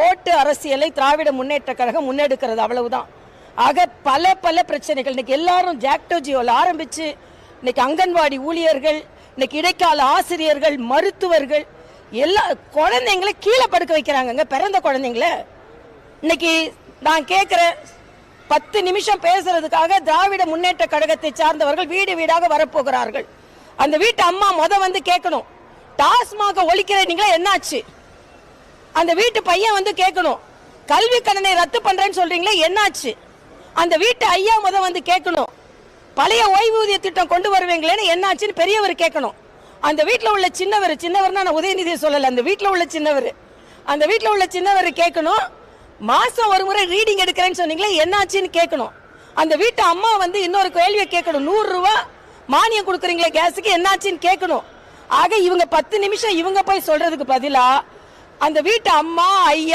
ஓட்டு அரசியலை திராவிட முன்னேற்ற கழகம் முன்னெடுக்கிறது அவ்வளவுதான். ஆக பல பல பிரச்சனைகள். இன்னைக்கு எல்லாரும் ஜாக்டோஜியோல ஆரம்பிச்சு இன்னைக்கு அங்கன்வாடி ஊழியர்கள் இன்னைக்கு இடைக்கால ஆசிரியர்கள் மருத்துவர்கள் எல்லா குழந்தைங்களை கீழே படுக்க வைக்கிறாங்கங்க. பிறந்த குழந்தைங்கள. இன்னைக்கு நான் கேட்கிறேன் பத்து நிமிஷம் பேசுறதுக்காக திராவிட முன்னேற்ற கழகத்தை சார்ந்தவர்கள் வீடு வீடாக வரப்போகிறார்கள். அந்த வீட்டு அம்மா முத வந்து கேட்கணும் டாஸ்மாக ஒழிக்கிறீங்களா? என்னாச்சு? அந்த வீட்டு பையன் வந்து கேட்கணும் கல்வி கடனை ரத்து பண்றேன்னு சொல்றீங்களே என்னாச்சு? அந்த வீட்டு ஐயா முத வந்து கேட்கணும் பழைய ஓய்வூதிய திட்டம் கொண்டு வருவீங்களேன்னு என்னாச்சுன்னு பெரியவர் கேட்கணும். அந்த வீட்டில் உள்ள சின்னவர் சின்னவர்னா நான் உதயநிதியை சொல்லலை அந்த வீட்டில் உள்ள சின்னவர். அந்த வீட்டில் உள்ள சின்னவர் கேட்கணும் மாதம் ஒரு முறை ரீடிங் எடுக்கிறேன்னு சொன்னீங்களே என்னாச்சுன்னு கேட்கணும். அந்த வீட்டு அம்மா வந்து இன்னொரு கேள்வியை கேட்கணும் நூறுரூவா மானியம் கொடுக்குறீங்களே கேஸுக்கு என்னாச்சுன்னு கேட்கணும். ஆக இவங்க பத்து நிமிஷம் இவங்க போய் சொல்றதுக்கு பதிலாக அந்த வீட்டு அம்மா ஐயா